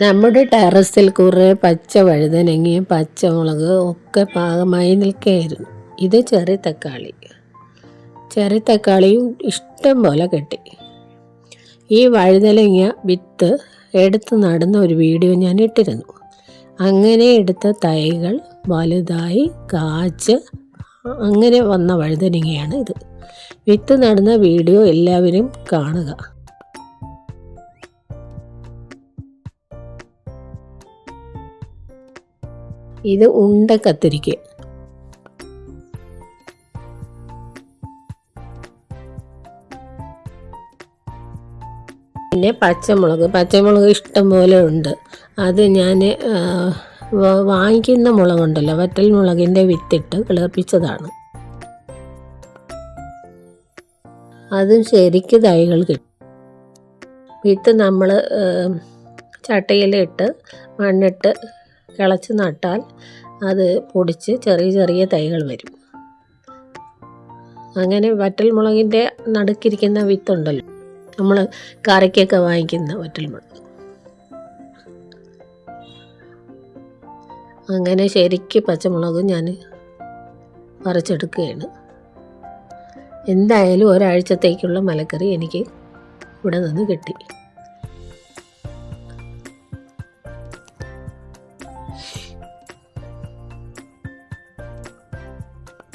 നമ്മുടെ ടെറസിൽ കുറേ പച്ച വഴുതനങ്ങയും പച്ചമുളക് ഒക്കെ പാകമായി നിൽക്കുകയായിരുന്നു. ഇത് ചെറിയ തക്കാളി. ചെറിയ തക്കാളിയും ഇഷ്ടം പോലെ കിട്ടി. ഈ വഴുതനങ്ങ വിത്ത് എടുത്ത് നടന്ന ഒരു വീഡിയോ ഞാൻ ഇട്ടിരുന്നു. അങ്ങനെ എടുത്ത തൈകൾ വലുതായി കാച്ച് അങ്ങനെ വന്ന വഴുതനങ്ങയാണ് ഇത്. വിത്ത് നടന്ന വീഡിയോ എല്ലാവരും കാണുക. ഇത് ഉണ്ട കത്തിരിക്ക. പിന്നെ പച്ചമുളക്. പച്ചമുളക് ഇഷ്ടം പോലെ ഉണ്ട്. അത് ഞാൻ വാങ്ങിക്കുന്ന മുളകുണ്ടല്ലോ. വറ്റൽ മുളകിന്റെ വിത്തിട്ട് കിളപ്പിച്ചതാണ് അതും ശരിക്ക് തൈകൾ കിട്ടും. വിത്ത് നമ്മൾ ചട്ടയിലിട്ട് മണ്ണിട്ട് കിളച്ച് നട്ടാൽ അത് പൊടിച്ച് ചെറിയ ചെറിയ തൈകൾ വരും. അങ്ങനെ വറ്റൽ മുളകിന്റെ നടുക്കിരിക്കുന്ന വിത്തുണ്ടല്ലോ. നമ്മൾ കറിക്കൊക്കെ വാങ്ങിക്കുന്ന വറ്റൽ മുളക് അങ്ങനെ ശരിക്ക് പച്ചമുളക് ഞാൻ പറിച്ചെടുക്കുകയാണ്. എന്തായാലും ഒരാഴ്ചത്തേക്കുള്ള മലക്കറി എനിക്ക് ഇവിടെ നിന്ന് കിട്ടി.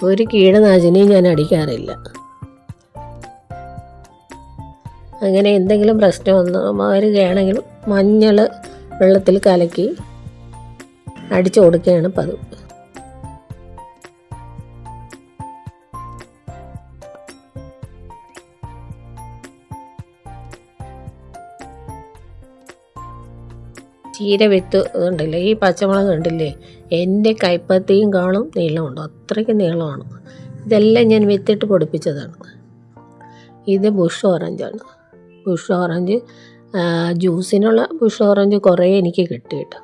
ഒരു കീടനാശിനിയും ഞാൻ അടിക്കാറില്ല. അങ്ങനെ എന്തെങ്കിലും പ്രശ്നം വന്ന് വരികയാണെങ്കിൽ മഞ്ഞൾ വെള്ളത്തിൽ കലക്കി അടിച്ചു കൊടുക്കുകയാണ് പതിവ്. ചീര വിത്ത് ഉണ്ടല്ലേ ഈ പച്ചമുളക് കണ്ടില്ലേ എന്റെ കൈപ്പത്തിയും കാണും നീളമുണ്ട്. അത്രയ്ക്ക് നീളമാണ്. ഇതെല്ലാം ഞാൻ വിത്തിട്ട് പൊടിപ്പിച്ചതാണ്. ഇത് ബുഷ് ഓറഞ്ചാണ് ബുഷ് ഓറഞ്ച് ജ്യൂസിനുള്ള ബുഷ് ഓറഞ്ച് കുറേ എനിക്ക് കിട്ടിയിട്ട്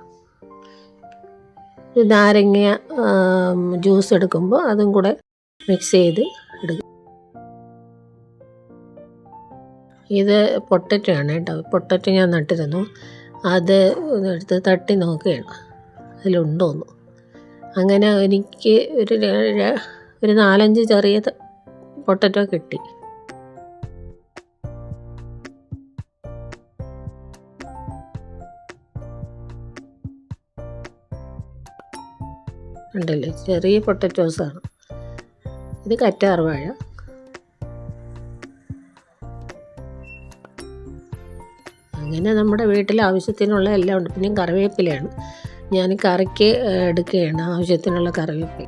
നാരങ്ങ ജ്യൂസ് എടുക്കുമ്പോൾ അതും കൂടെ മിക്സ് ചെയ്ത് എടുക്കും. ഇത് പൊട്ടറ്റോ ആണ് കേട്ടോ. പൊട്ടറ്റോ ഞാൻ നട്ടിരുന്നു. അത് എടുത്ത് തട്ടി നോക്കുകയാണ്. അതിലുണ്ടോന്ന്. അങ്ങനെ എനിക്ക് ഒരു ഒരു നാലഞ്ച് ചെറിയ പൊട്ടറ്റോ കിട്ടി. ഉണ്ടല്ലേ? ചെറിയ പൊട്ടറ്റോസാണ്. ഇത് കറ്റാർ അങ്ങനെ നമ്മുടെ വീട്ടിൽ ആവശ്യത്തിനുള്ള എല്ലാം ഉണ്ട്. പിന്നെ കറിവേപ്പിലയാണ്. ഞാൻ കറിക്ക് എടുക്കുകയാണ് ആവശ്യത്തിനുള്ള കറിവേപ്പില.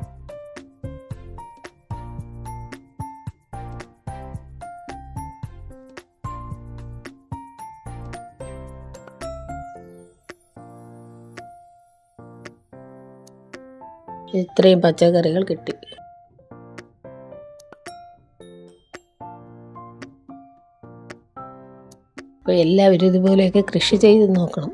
ഇത്രയും പച്ചക്കറികൾ കിട്ടി. അപ്പോൾ എല്ലാവരും ഇതുപോലെയൊക്കെ കൃഷി ചെയ്ത് നോക്കണം.